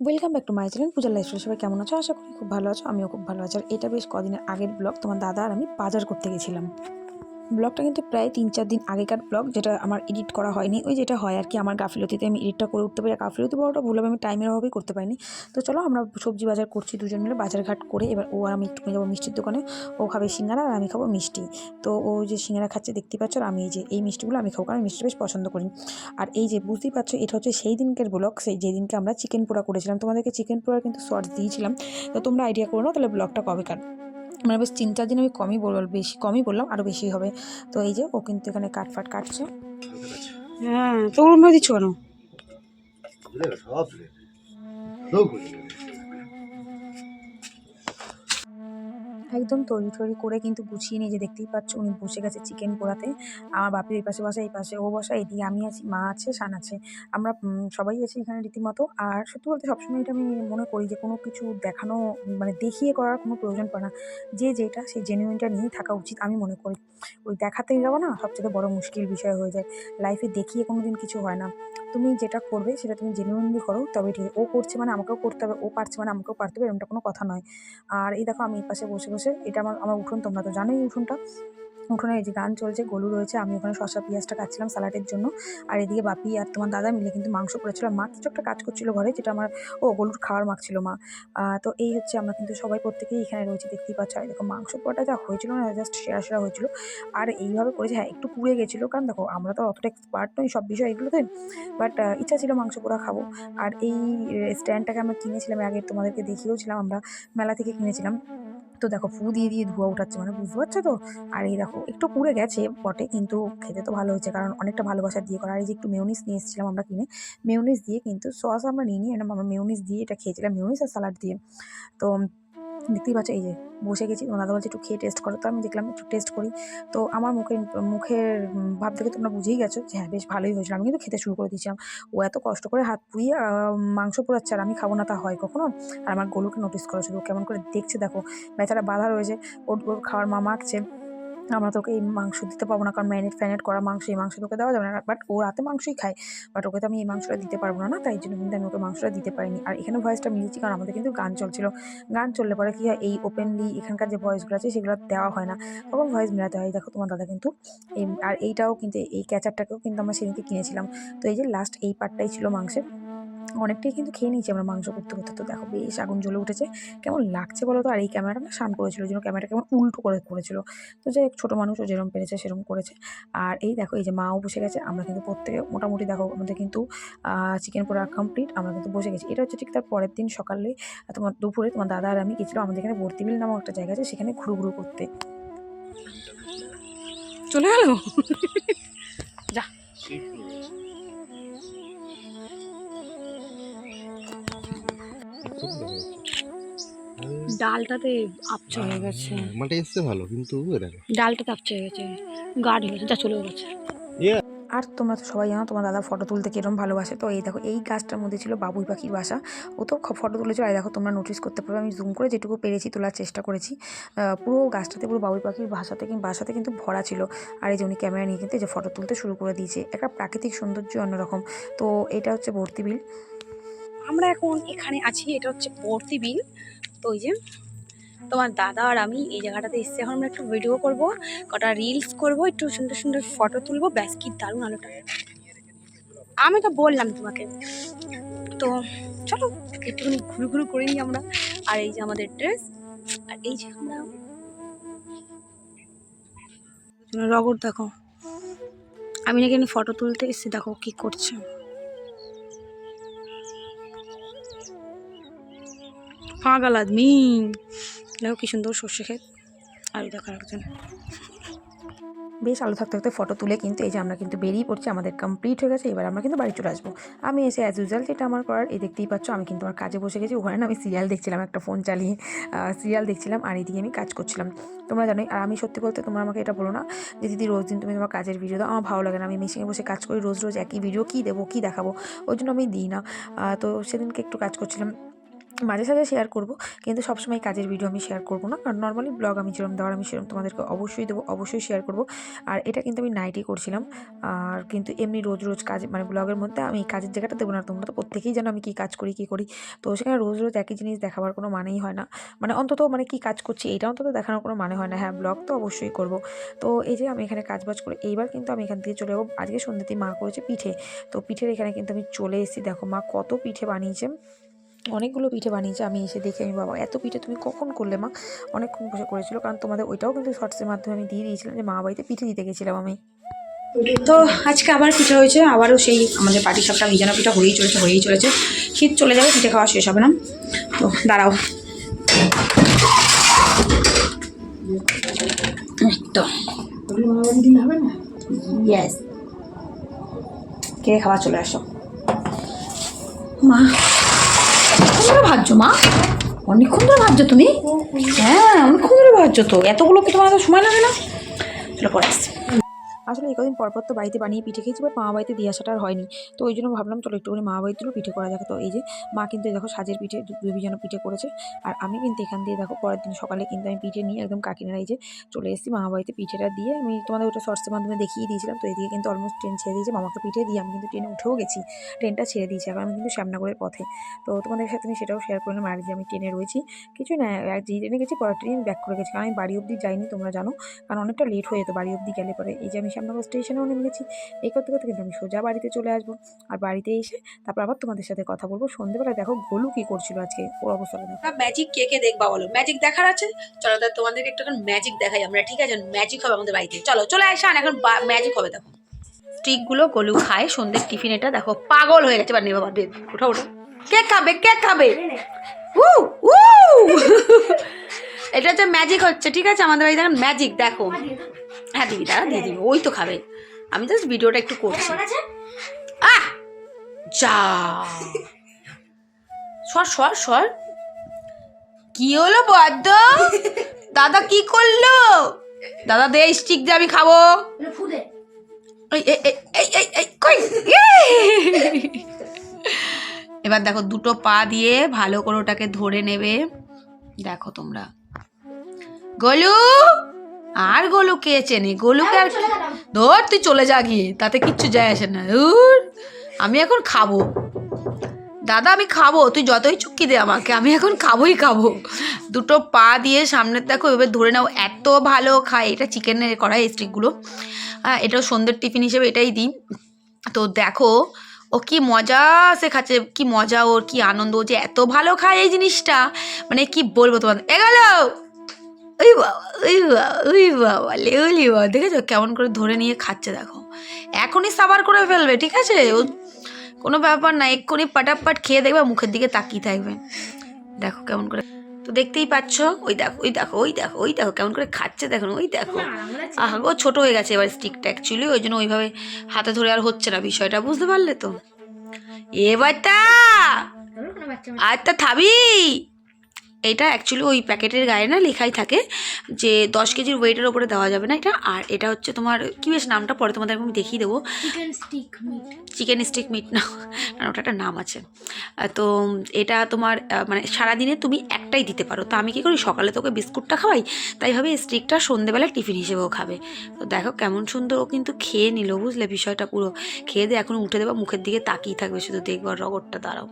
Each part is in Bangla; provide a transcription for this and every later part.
Welcome back to my channel Puja life সবাই কেমন আছো? আশা করি খুব ভালো আছো, আমিও খুব ভালো আছি। আর এটা বেশ কদিনের আগের ব্লগ তোমার দাদা আর আমি বাজার করতে গেছিলাম। ব্লগটা কিন্তু প্রায় তিন চার দিন আগেকার ব্লগ, যেটা আমার এডিট করা হয়নি। ওই যেটা হয় আর কি, আমার গাফিলতিতে আমি এডিটটা করে উঠতে পারি। গাফিলতি বড়টা ভুল হবে, আমি টাইমের অভাবেই করতে পারিনি। তো চলো, আমরা সবজি বাজার করছি দুজন মিলে বাজার ঘাট করে। এবার ও আর আমি একটু যাব মিষ্টির দোকানে। ও খাবে সিঙ্গারা আর আমি খাব মিষ্টি। তো ও যে সিঙ্গারা খাচ্ছে দেখতে পাচ্ছ? আর আমি এই যে, এই মিষ্টিগুলো আমি খাব, কারণ মিষ্টি বেশ পছন্দ করি। আর এই যে, বুঝতেই পারছ, এটা হচ্ছে সেই দিনকের ব্লগ। সেই যেদিনকে আমরা চিকেন পোড়া করেছিলাম। তোমাদেরকে চিকেন পোড়ার কিন্তু শর্টস দিয়েছিলাম। তো তোমরা আইডিয়া করো না তাহলে ব্লগটা কবে কার? মানে বেশ তিন চার দিন আমি কমই বললাম বেশি কমই বললাম আরও বেশি হবে। তো এই যে ও কিন্তু এখানে কাটফাট কাটছে। হ্যাঁ তো ওরম ভাবে দিচ্ছ কেন? সব একদম তৈরি টৈরি করে কিন্তু গুছিয়ে নিয়ে যে দেখতেই পাচ্ছ উনি বসে গেছে চিকেন পোড়াতে। আমার বাপি ওই পাশে বসা এই পাশে ও বসা এদিকে আমি আছি মা আছে শান আছে। আমরা সবাই আছি এখানে রীতিমতো। আর সত্যি বলতে সবসময় এটা আমি মনে করি যে কোনো কিছু দেখানো মানে দেখিয়ে করার কোনো প্রয়োজন পড়ে না। যে যেটা সেই জেনুইনটা নিয়েই থাকা উচিত আমি মনে করি। ওই দেখাতে যাব না সবচেয়ে বড় মুশকিল বিষয় হয়ে যায়। লাইফে দেখিয়ে কোনো দিন কিছু হয় না। তুমি যেটা করবে সেটা তুমি জেনুইনলি করো তবে ঠিক ও করছে মানে আমাকেও করতে হবে ও পারছে মানে আমাকেও পারতে হবে এরকমটা কোনো কথা নয়। আর এই দেখো আমি এই পাশে বসে বসে এটা আমার আমার উঠোন, তোমরা তো জানোই উঠোনটা। উঠোনে এই যে গান চলছে, গলু রয়েছে, আমি ওখানে শসা, পেঁয়াজটা কাটছিলাম স্যালাডের জন্য। আর এদিকে বাপি আর তোমার দাদা মিলে কিন্তু মাংস করেছিল। মা কিছু একটা কাজ করছিল ঘরে, যেটা আমার, ও গলুর খাওয়ার মাখছিল মা। তো এই হচ্ছে আমরা কিন্তু সবাই প্রত্যেকেই এখানে রয়েছে, দেখতেই পাচ্ছ। আর দেখো, মাংস পোড়াটা যা হয়েছিল না জাস্ট সেরা সেরা হয়েছিল। আর এইভাবে করেছে হ্যাঁ একটু পুড়ে গেছিল। কারণ দেখো, আমরা তো অতটা এক্সপার্ট নই সব বিষয় এগুলোতে বাট ইচ্ছা ছিল মাংস পোড়া খাব। আর এই স্ট্যান্ডটাকে আমরা কিনেছিলাম আগে তোমাদেরকে দেখিয়েওছিলাম আমরা, মেলা থেকে কিনেছিলাম। তো দেখো ফু দিয়ে দিয়ে ধোয়া উঠাচ্ছে মানে বুঝতে পারছ তো? আর এই দেখো একটু পুড়ে গেছে বটে, কিন্তু খেতে তো ভালো হয়েছে কারণ অনেকটা ভালোবাসা দিয়ে করা। আর এই যে একটু মেউনিস নিয়ে এসেছিলাম আমরা কিনে মেউনিস দিয়ে কিন্তু সস আমরা নিয়ে নিই আমরা মেউনিস দিয়ে এটা খেয়েছিলাম মেউনিস আর স্যালাড দিয়ে। তো দেখতেই পাচ্ছ, এই যে বসে গেছি দাদা বলছে একটু খেয়ে টেস্ট করো। তো আমি দেখলাম একটু টেস্ট করি। তো আমার মুখের মুখের ভাব দেখে তোমরা বুঝেই গেছো যে হ্যাঁ বেশ ভালোই হয়েছিল। আমি কিন্তু খেতে শুরু করে দিয়েছিলাম। ও এত কষ্ট করে হাত পুড়িয়ে মাংস পোড়াচ্ছে আর আমি খাব না, তা হয় কখনো? আর আমার গরুকে নোটিস করা শুধু কেমন করে দেখছে দেখো বেচারা বাধা রয়েছে। ওর ওর খাওয়ার মা মাখছে। আমরা তোকে এই মাংস দিতে পারব না, কারণ ম্যারিনেট ফ্যানেট করা মাংস, এই মাংস তোকে দেওয়া যাবে না। বাট ও রাতে মাংসই খায়, বাট ওকে তো আমি এই মাংসটা দিতে পারব না না? তাই জন্য কিন্তু আমি ওকে মাংসটা দিতে পারিনি। আর এখানে ভয়েসটা মিলিয়েছি কারণ আমাদের কিন্তু গান চলছিল। গান চললে পরে কী হয়, এই ওপেনলি এখানকার যে ভয়েসগুলো আছে, সেগুলো দেওয়া হয় না। তখন ভয়েস মেলাতে হয়, দেখো তোমার দাদা কিন্তু এই, আর এইটাও কিন্তু এই ক্যাচারটাকেও কিন্তু আমরা সেদিনকে কিনেছিলাম। তো এই যে লাস্ট এই পার্টটাই ছিল মাংসের। অনেকটাই কিন্তু খেয়ে নিয়েছি আমরা মাংস করতে করতে। তো দেখো বেশ আগুন জ্বলে উঠেছে। কেমন লাগছে বলো তো? আর এই ক্যামেরাটা না শান করেছিল ওই জন্য ক্যামেরাটা কেমন উল্টো করে করেছিল। তো যাই হোক ছোটো মানুষ ও যেরকম পেরেছে সেরকম করেছে। আর এই দেখো এই যে মাও বসে গেছে আমরা কিন্তু প্রত্যেকে মোটামুটি দেখো আমাদের কিন্তু চিকেন পোড়া কমপ্লিট আমরা কিন্তু বসে গেছি। এটা হচ্ছে ঠিক তার পরের দিন সকালে তোমার দুপুরে তোমার দাদা আর আমি গেছিলাম আমাদের এখানে ভর্তিমিল নামক একটা জায়গা আছে সেখানে ঘুরু ঘুরু করতে। চলে গেল? ডালটাতে আপচা হয়ে গেছে। মালটা এসছে ভালো কিন্তু ডালটাতে আপচা হয়ে গেছে। গাঢ় হয়ে গেছে যা চলে গেছে। আর তোমরা তো সবাই জানো তোমার দাদা ফটো তুলতে কিরম ভালোবাসে। তো এই দেখো এই গাছটার মধ্যে ছিল বাবুই পাখির বাসা। ও তো ফটো তুলেছিল। আর দেখো তোমরা নোটিস করতে পারবে। আমি জুম করে যেটুকু পেরেছি তোলার চেষ্টা করেছি। পুরো গাছটাতে পুরো বাবুই পাখির বাসাতে কিন্তু বাসাতে কিন্তু ভরা ছিল। আর এই যে উনি ক্যামেরা নিয়ে কিন্তু এই যে ফটো তুলতে শুরু করে দিয়েছে। একটা প্রাকৃতিক সৌন্দর্য অন্যরকম। তো এটা হচ্ছে ভর্তি বিল আমরা এখন এখানে আছি, এটা হচ্ছে ভর্তি বিল তো ওই যে তোমার দাদা আর আমি এই জায়গাটাতে এসেছি। এখন আমরা একটু ভিডিও করব, কটা রিলস করব, একটু সুন্দর সুন্দর ফটো তুলবো। ব্যাস, কি দারুণ আলোটা। আমি তো বললাম তোমাকে। তো চলো, একটুখানি ঘুরু ঘুরু করে নিই আমরা। আর এই যে আমাদের ড্রেস আর এই যে আমরা রগর দেখো। আমি নাকি ফটো তুলতে এসেছি, দেখো কি করছে। পাগল আদমি। দেখো কি সুন্দর সর্ষে ক্ষেত। আর দেখো একজন বেশ আলো থাকতে থাকতে ফটো তুলে কিন্তু এই যে আমরা কিন্তু বেরিয়ে পড়ছি, আমাদের কমপ্লিট হয়ে গেছে। এবার আমরা কিন্তু বাড়ি চলে আসব। আমি এসে অ্যাজ ইউজুয়াল যেটা আমার করার, এই দেখতেই পাচ্ছ, আমি কিন্তু আমার কাজে বসে গেছি। ওখানে আমি সিরিয়াল দেখছিলাম, একটা ফোন চালিয়ে সিরিয়াল দেখছিলাম, আর এদিকে আমি কাজ করছিলাম। তোমরা জানোই, আর আমি সত্যি বলতে তোমরা আমাকে এটা বলো না যে দিদি রোজ দিন তুমি তোমার কাজের ভিডিও দাও। আমার ভালো লাগে না, আমি মেশিনে বসে কাজ করি, রোজ রোজ একই ভিডিও কী দেবো, কী দেখাবো? ওই জন্য আমি দিই না। তো সেদিনকে একটু কাজ করছিলাম। মাঝে সাঝে শেয়ার করব, কিন্তু সবসময় কাজের ভিডিও আমি শেয়ার করব না। কারণ নর্মালি ব্লগ আমি যেরকম দেওয়ার, আমি সেরকম তোমাদেরকে অবশ্যই দেবো, অবশ্যই শেয়ার করব। আর এটা কিন্তু আমি নাইটই করছিলাম। আর কিন্তু এমনি রোজ রোজ কাজ মানে ব্লগের মধ্যে আমি কাজের জায়গাটা দেবো না তোমরা তো প্রত্যেকেই জানো আমি কী কাজ করি, কী করি। তো সেখানে রোজ রোজ একই জিনিস দেখাবার কোনো মানেই হয় না। মানে অন্তত মানে কী কাজ করছি এটা অন্তত দেখানোর কোনো মানে হয় না। হ্যাঁ ব্লগ তো অবশ্যই করব। তো এই যে আমি এখানে কাজ বাজ করে এইবার কিন্তু আমি এখান থেকে চলে যাব। আজকে সন্ধ্যেতে মা করেছে পিঠে। তো পিঠের এখানে কিন্তু আমি চলে এসেছি। দেখো মা কত পিঠে বানিয়েছে। অনেকগুলো পিঠে বানিয়েছে, আমি এসে দেখি আমি, বাবা, এত পিঠে তুমি কখন করলে মা? অনেকক্ষণ বসে করেছিল, কারণ তোমাদের ওইটাও কিন্তু শর্টসের মাধ্যমে আমি দিয়ে দিয়েছিলাম যে মা বাড়িতে পিঠে দিতে গেছিলাম আমি। তো আজকে আবার পিঠে হয়েছে, আবারও সেই আমাদের পাটি সাপটা ভিজানো পিঠা হয়েই চলেছে হয়েই চলেছে। শীত চলে যাবে, পিঠে খাওয়া শেষ হবে না। তো দাঁড়াও। তো। ইয়েস কে খাওয়া চলে আসো। মা। অনেকক্ষণ ধরে ভাজছো মা? অনেকক্ষণ ধরে ভাজছো তুমি? হ্যাঁ অনেকক্ষণ ধরে ভাজছো তো। এতগুলো তোমার বানাতে সময় লাগে না? চলো পরে আসছি। আসলে এই কদিন পরপর তো বাড়িতে বানিয়ে পিঠে খেয়েছি বাট মা বাড়িতে দিয়ে আসাটা আর হয়নি। তো ওই জন্য ভাবলাম চলো একটুখানি মা বাড়িতেও পিঠে করা যাক। তো এই যে মা কিন্তু দেখো সাজের পিঠে বিভিন্ন পিঠে করেছে। আর আমি কিন্তু এখান দিয়ে দেখো পরের দিন সকালে কিন্তু আমি পিঠে নিয়ে একদম কাকিনারা এই যে চলে এসেছি মা বাড়িতে পিঠেটা দিয়ে। আমি তোমাদের ওটা শর্টসের মাধ্যমে দেখিয়ে দিয়েছিলাম। তো এদিকে কিন্তু অলমোস্ট ট্রেন ছেড়ে দিয়েছে মামাকে পিঠে দিয়ে। আমি কিন্তু ট্রেনে উঠেও গেছি ট্রেনটা ছেড়ে দিয়েছি। এখন আমি কিন্তু শ্যামনগরের পথে। তো তোমাদের সাথে আমি সেটাও শেয়ার করলাম আর যে আমি ট্রেনে রয়েছি, কিছু না এক যে ট্রেনে গেছি পরের ট্রেনে ব্যাক করে গেছি। কারণ আমি বাড়ি অবধি যাইনি, তোমরা জানো। কারণ অনেকটা লেট হয়ে যেত বাড়ি অবধি গেলে পরে। এই যে আমি শ্যামনগর স্টেশনেও নেমে গেছি। এই করতে করতে কিন্তু আমি সোজা বাড়িতে চলে আসব। আর বাড়িতে এসে তারপর আবার তোমাদের সাথে কথা বলব। সন্ধ্যেবেলায় দেখো গোলু কি করছিল আজকে ওর অবস্থাটা দেখো। ম্যাজিক কে কে দেখবা বলো? ম্যাজিক দেখার আছে? চলো তাহলে তোমাদেরকে একটু ম্যাজিক দেখাই। আমরা ঠিক আছে ম্যাজিক হবে আমাদের বাড়িতে। চলো, চলে আসান এখন ম্যাজিক হবে দেখো। স্টিকগুলো গলু খায়, সন্ধ্যের টিফিন এটা দেখো, পাগল হয়ে গেছে বাবা দে। উঠো উঠো। কে খাবে কে খাবে? উ উ এটা হচ্ছে ম্যাজিক হচ্ছে, ঠিক আছে? আমাদের বাড়িতে ম্যাজিক দেখো। হ্যাঁ দিবি দাঁড়া দিয়ে দিবি ওই তো খাবে। আমি জাস্ট ভিডিওটা একটু করছি। আহ! যা। সর সর সর। কি হলো বদ্দ দাদা কি করল? দাদা দে স্টিক দিয়ে আমি খাব! এবার দেখো দুটো পা দিয়ে ভালো করে ওটাকে ধরে নেবে। দেখো তোমরা। গলু! আর গোলু কে চেনে? গোলুকে আর ধর তুই চলে যা গিয়ে তাতে কিচ্ছু যায় আসে না। ধুর, আমি এখন খাব। দাদা আমি খাব তুই যতই চুক্তি দে আমাকে আমি এখন খাবোই খাব। দুটো পা দিয়ে সামনের দেখো এবার ধরে নাও এত ভালো খায়। এটা চিকেনের করা এই স্টিকগুলো হ্যাঁ এটাও সন্ধ্যের টিফিন হিসেবে এটাই দিই তো দেখো ও কি মজা সে খাচ্ছে কি মজা ওর কি আনন্দ ও যে এত ভালো খায় এই জিনিসটা। মানে কি বলব তোমার এগোলো! ওই বাবা ওই বাবা ওই বাবা লেউলি বাবা দেখেছ? কেমন করে ধরে নিয়ে খাচ্ছে দেখো। এখনই সাবার করে ফেলবে ঠিক আছে? ও কোনো ব্যাপার না এক্ষুনি পাটাপাট খেয়ে দেখবে মুখের দিকে তাকিয়ে থাকবে। দেখো কেমন করে। তো দেখতেই পাচ্ছ? ওই দেখো ওই দেখো ওই দেখো ওই দেখো কেমন করে খাচ্ছে দেখো ওই দেখো। আহ ও ছোট হয়ে গেছে এবার স্টিকটা অ্যাকচুয়ালি ওই জন্য ওইভাবে হাতে ধরে আর হচ্ছে না বিষয়টা বুঝতে পারলে তো? এবার তা আর তা থাবি! এটা অ্যাকচুয়ালি ওই প্যাকেটের গায়ে না লেখাই থাকে যে দশ কেজির ওয়েটের ওপরে দেওয়া যাবে না এটা। আর এটা হচ্ছে তোমার কি বেশ নামটা পরে তোমাদের আমি দেখিয়ে দেবো। চিকেন স্টিক মিট না না, ওটা একটা নাম আছে। তো এটা তোমার মানে সারাদিনে তুমি একটাই দিতে পারো। তো আমি কি করি সকালে তোকে বিস্কুটটা খাওয়াই তাই ভাবে স্টিকটা সন্ধেবেলা টিফিন হিসেবেও খাবে। তো দেখো কেমন সুন্দর ও কিন্তু খেয়ে নিল বুঝলে বিষয়টা পুরো। খেয়ে দিয়ে এখন উঠে দেবা মুখের দিকে তাকিয়ে থাকবে শুধু দেখবার রগরটা দাঁড়াও।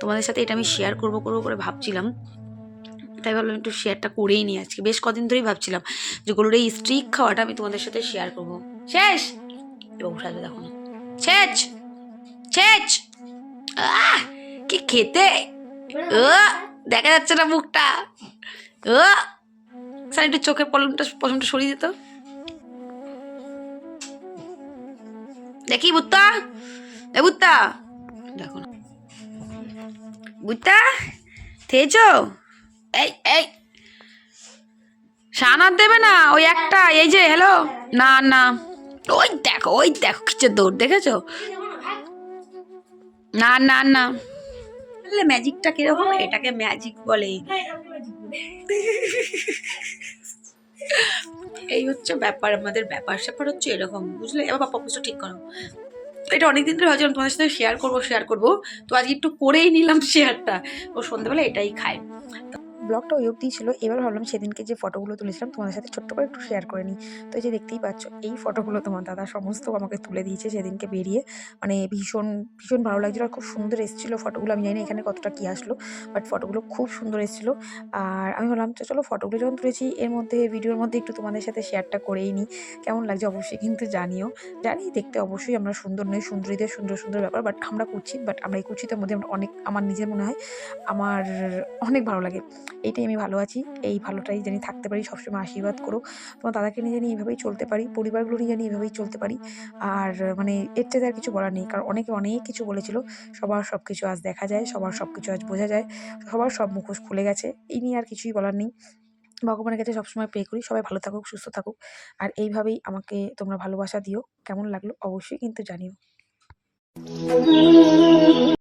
তোমাদের সাথে এটা আমি শেয়ার করব করব করে ভাবছিলাম। তাই ভাবলাম একটু শেয়ারটা করেই নিই আজকে। বেশ কদিন ধরেই ভাবছিলাম যে গরুর এই স্ট্রিক খাওয়াটা আমি তোমাদের সাথে শেয়ার করব। শেষ! উঠে আসবে দেখো ছেচ আহ! কি খেতে? ও, দেখা যাচ্ছে না মুখটা। ও, স্যার একটু চোখের পলমটা, পশমটা সরিয়ে দিত। দেখি, বুত্তা। এ বুত্তা। দেখো না। বুত্তা থেয়েছো এই এই। সানার দেবে না ওই একটা এই যে হ্যালো না না। ওই দেখো ওই দেখো কিচ্ছে দৌড় দেখেছ? না না না। ম্যাজিকটা কীরকম? এটাকে ম্যাজিক বলে। এই হচ্ছে ব্যাপার আমাদের ব্যাপার স্যাপার হচ্ছে এরকম বুঝলে? এবার পাপা ঠিক করো। এটা অনেকদিন ধরে ভাবছিলাম তোমাদের সাথে শেয়ার করব শেয়ার করব। তো আজকে একটু করেই নিলাম শেয়ারটা ও সন্ধ্যাবেলা এটাই খায় ব্লগটা ওই অবধি ছিল। এবার ভাবলাম সেদিনকে যে ফটোগুলো তুলেছিলাম, তোমাদের সাথে ছোট্ট করে একটু শেয়ার করে নিই। তো এই যে দেখতেই পাচ্ছ, এই ফটোগুলো তোমার দাদা সমস্ত আমাকে তুলে দিয়েছে সেদিনকে বেরিয়ে। মানে ভীষণ ভীষণ ভালো লাগছিল আর খুব সুন্দর এসেছিল ফটোগুলো। আমি জানি এখানে কতটা কী আসলো বাট ফটোগুলো খুব সুন্দর এসেছিল। আর আমি ভাবলাম, তো চলো ফটোগুলো যখন তুলেছি, এর মধ্যে, ভিডিওর মধ্যে একটু তোমাদের সাথে শেয়ারটা করেই নিই। কেমন লাগছে অবশ্যই কিন্তু জানিও। জানি দেখতে অবশ্যই আমরা সুন্দর নই, সুন্দরীদের সুন্দর সুন্দর ব্যাপার বাট আমরা কুচিত বাট আমরা এই কুচিতের মধ্যে অনেক, আমার নিজের মনে হয়, আমার অনেক ভালো লাগে। এইটাই আমি ভালো আছি। এই ভালোটাই জানি থাকতে পারি সবসময় আশীর্বাদ করো। তোমার দাদাকে নিয়ে জানি এইভাবেই চলতে পারি পরিবারগুলো নিয়ে জানি এইভাবেই চলতে পারি। আর মানে এর চেয়ে আর কিছু বলার নেই কারণ অনেকে অনেক কিছু বলেছিল সবার সব কিছু আজ দেখা যায় সবার সব কিছু আজ বোঝা যায় সবার সব মুখোশ খুলে গেছে এই নিয়ে আর কিছুই বলার নেই। ভগবানের কাছে সবসময় প্রে করি সবাই ভালো থাকুক সুস্থ থাকুক। আর এইভাবেই আমাকে তোমরা ভালোবাসা দিও কেমন লাগল অবশ্যই কিন্তু জানিও।